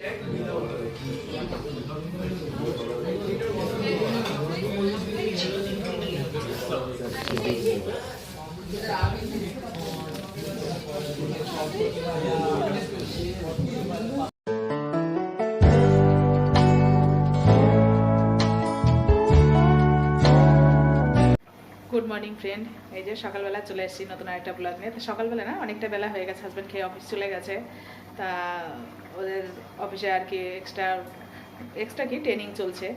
Good morning friend এই যে সকালবেলা চলে এসেছি নতুন আরেকটা ব্লগ নিয়ে। তো সকালবেলা না, অনেকটা বেলা হয়ে গেছে হাজব্যান্ড খেয়ে অফিস চলে গেছে। তা ওদের অফিসে আর কি এক্সট্রা এক্সট্রা কি ট্রেনিং চলছে।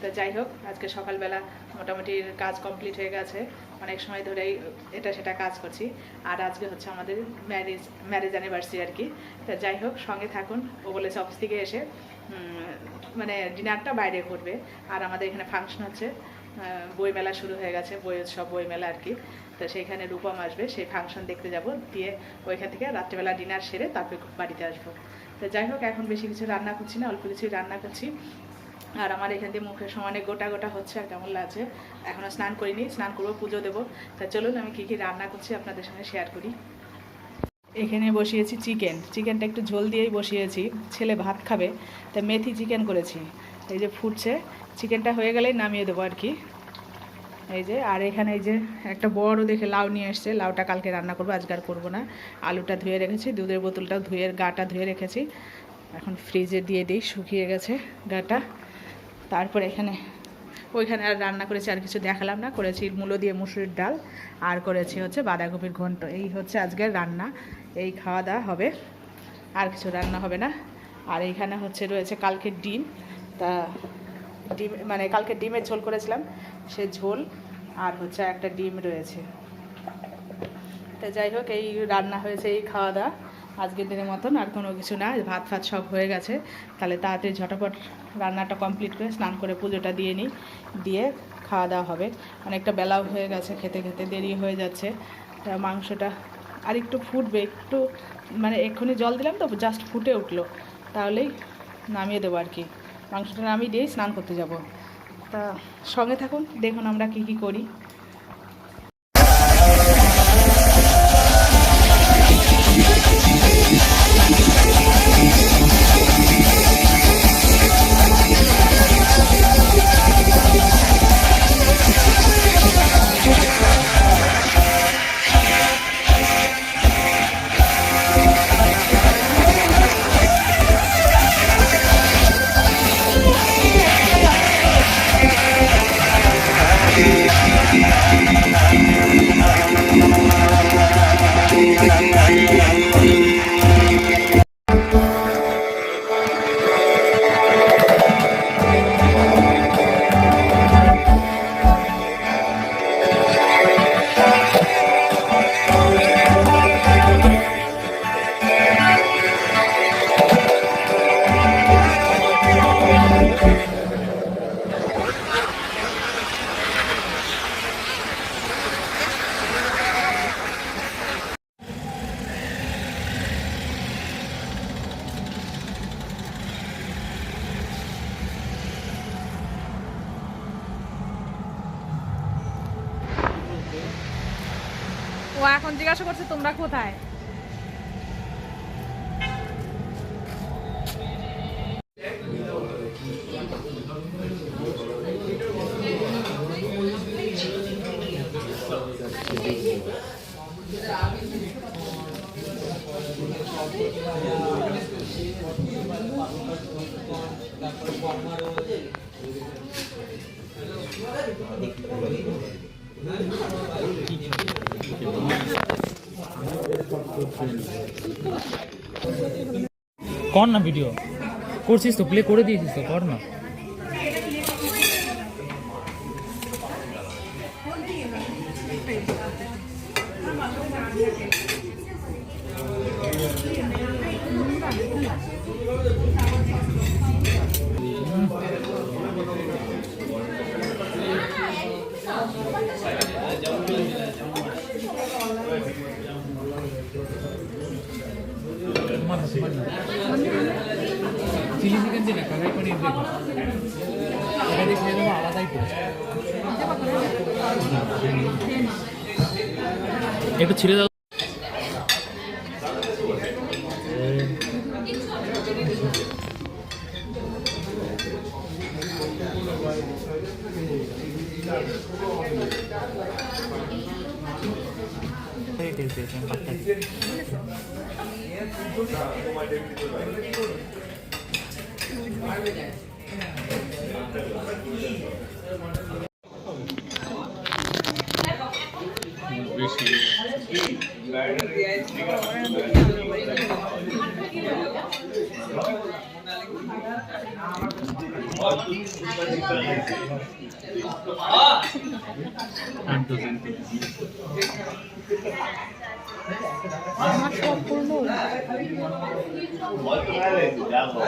তা যাই হোক, আজকে সকালবেলা মোটামুটি কাজ কমপ্লিট হয়ে গেছে। অনেক সময় ধরেই এটা সেটা কাজ করছি। আর আজকে হচ্ছে আমাদের ম্যারেজ ম্যারেজ অ্যানিভার্সারি আর কি। তা যাই হোক, সঙ্গে থাকুন। ও বলেছে অফিস থেকে এসে মানে ডিনারটা বাইরে করবে। আর আমাদের এখানে ফাংশন হচ্ছে বইমেলা শুরু হয়ে গেছে, বই উৎসব, বইমেলা আর কি। তো সেইখানে রূপম আসবে, সেই ফাংশন দেখতে যাব। দিয়ে ওইখান থেকে রাত্রেবেলা ডিনার সেরে তারপরে বাড়িতে আসব। তো যাই হোক, এখন বেশি কিছু রান্না করছি না, অল্প কিছুই রান্না করছি। আর আমার এখান দিয়ে মুখের সমানে গোটা গোটা হচ্ছে আর কেমন লাগছে এখনও স্নান করিনি, স্নান করব, পুজো দেবো। তা চলুন, আমি কী কী রান্না করছি আপনাদের সঙ্গে শেয়ার করি। এখানে বসিয়েছি চিকেন, চিকেনটা একটু ঝোল দিয়েই বসিয়েছি, ছেলে ভাত খাবে, তা মেথি চিকেন করেছি, এই যে ফুটছে, চিকেনটা হয়ে গেলেই নামিয়ে দেবো আর কি। এই যে, আর এখানে এই যে একটা বড় দেখে লাউ নিয়ে এসছে। লাউটা কালকে রান্না করব, আজকে আর করব না। আলুটা ধুয়ে রেখেছি, দুধের বোতলটাও ধুয়ে, গাটা ধুয়ে রেখেছি। এখন ফ্রিজে দিয়ে দিই, শুকিয়ে গেছে গাটা। তারপর এখানে, ওইখানে আর রান্না করেছি, আর কিছু দেখালাম না। করেছি মূলো দিয়ে মুসুরির ডাল, আর করেছি হচ্ছে বাঁধাকপির ঘন্ট। এই হচ্ছে আজকের রান্না। এই খাওয়া দাওয়া হবে, আর কিছু রান্না হবে না। আর এইখানে হচ্ছে রয়েছে কালকের ডিম। তা ডিম মানে কালকে ডিমের ঝোল করেছিলাম, সে ঝোল আর হচ্ছে একটা ডিম রয়েছে। তা যাই হোক, এই রান্না হয়েছে, এই খাওয়া দাওয়া আজকের দিনের মতন আর কোনো কিছু না ভাত ফাত সব হয়ে গেছে। তাহলে তাড়াতাড়ি ঝটাপট রান্নাটা কমপ্লিট করে স্নান করে পুজোটা দিয়ে নিই, দিয়ে খাওয়া দাওয়া হবে। অনেকটা বেলাও হয়ে গেছে, খেতে খেতে দেরি হয়ে যাচ্ছে। তা মাংসটা আর একটু ফুটবে, একটু মানে এক্ষুনি জল দিলাম তো জাস্ট ফুটে উঠল। তাহলেই নামিয়ে দেবো আর কি। মাংসটা নামিয়ে দিয়েই স্নান করতে যাব। তা সঙ্গে থাকুন দেখুন আমরা কি কি করি। ও এখন জিজ্ঞাসা করছে তোমরা কোথায়? কর না ভিডিও করছিস তো প্লে করে দিয়েছিস তো কর না। চিলি চিকেন যে না কালাই পানির খেয়ে নেব আলাদাই একটু ছিঁড়ে দাও Thank you. 食べてる瞬間って。শান্ত Molto bene, andiamo.